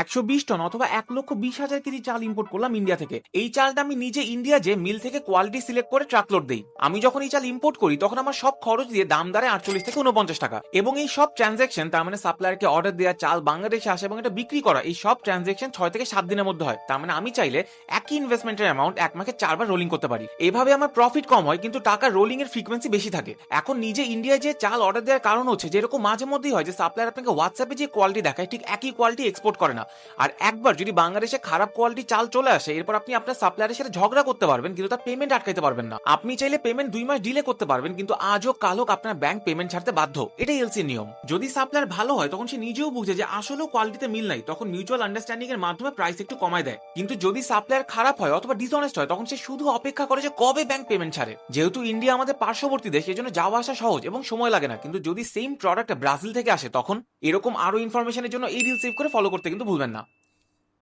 একশো বিশ টন অথবা এক লক্ষ বিশ হাজার কেজি চাল ইম্পোর্ট করলাম ইন্ডিয়া থেকে। এই চালটা আমি নিজে ইন্ডিয়া যে মিল থেকে কোয়ালিটি সিলেক্ট করে ট্রাক লোড দিই। আমি যখন এই চাল ইম্পোর্ট করি, তখন আমার সব খরচ দিয়ে দাম দাঁড়ায় আটচল্লিশ থেকে উনপঞ্চাশ টাকা। এবং এই সব ট্রানজাকশন তার মানে সাপ্লায়ারকে অর্ডার দেওয়া চাল বাংলাদেশে আসে এবং এটা বিক্রি করা, এই সব ট্রানজাকশন ছয় থেকে সাত দিনের মধ্যে হয়। তার মানে আমি চাইলে একই ইনভেস্টমেন্টের অ্যামাউন্ট এক মাসে চারবার রোলিং করতে পারি। এভাবে আমার প্রফিট কম হয়, কিন্তু টাকার রোলিং এর ফ্রিকোয়েন্সি বেশি থাকে। এখন নিজে ইন্ডিয়ায় যে চাল অর্ডার দেওয়ার কারণ হচ্ছে যে এরকম মাঝে মধ্যেই হয় যে সাপ্লায়ার আপনাকে হোয়াটসঅ্যাপে যে কোয়ালিটি দেখায়, ঠিক একই কোয়ালিটি এক্সপোর্ট করে না। আর একবার যদি বাংলাদেশে খারাপ কোয়ালিটি চাল চলে আসে, এরপর আপনি আপনার সাপ্লায়ারের সাথে ঝগড়া করতে পারবেন, কিন্তু তার পেমেন্ট আটকাইতে পারবেন না। আপনি চাইলে পেমেন্ট দুই মাস ডিলে করতে পারবেন, কিন্তু আজও কাল হোক আপনার ব্যাংক পেমেন্ট ছাড়তে বাধ্য। এটাই এলসি নিয়ম। যদি সাপ্লায়ার ভালো হয়, তখন সে নিজেও বুঝে যে আসলেও কোয়ালিটিতে মিল নাই, তখন মিউচুয়াল আন্ডারস্ট্যান্ডিং এর মাধ্যমে প্রাইস একটু কমায় দেয়। কিন্তু যদি সাপ্লায়ার খারাপ হয় অথবা ডিসঅনেস্ট হয়, তখন সে শুধু অপেক্ষা করে যে কবে ব্যাংক পেমেন্ট ছাড়ে। যেহেতু ইন্ডিয়া আমাদের পার্শ্ববর্তী দেশ, এজন্য যাওয়া আসা সহজ এবং সময় লাগে না। কিন্তু যদি সেম প্রোডাক্ট ব্রাজিল থেকে আসে, তখন এরকম আরও ইনফরমেশনের জন্য এই রিল সেভ করে ফলো করতে কিন্তু ভুলবেন না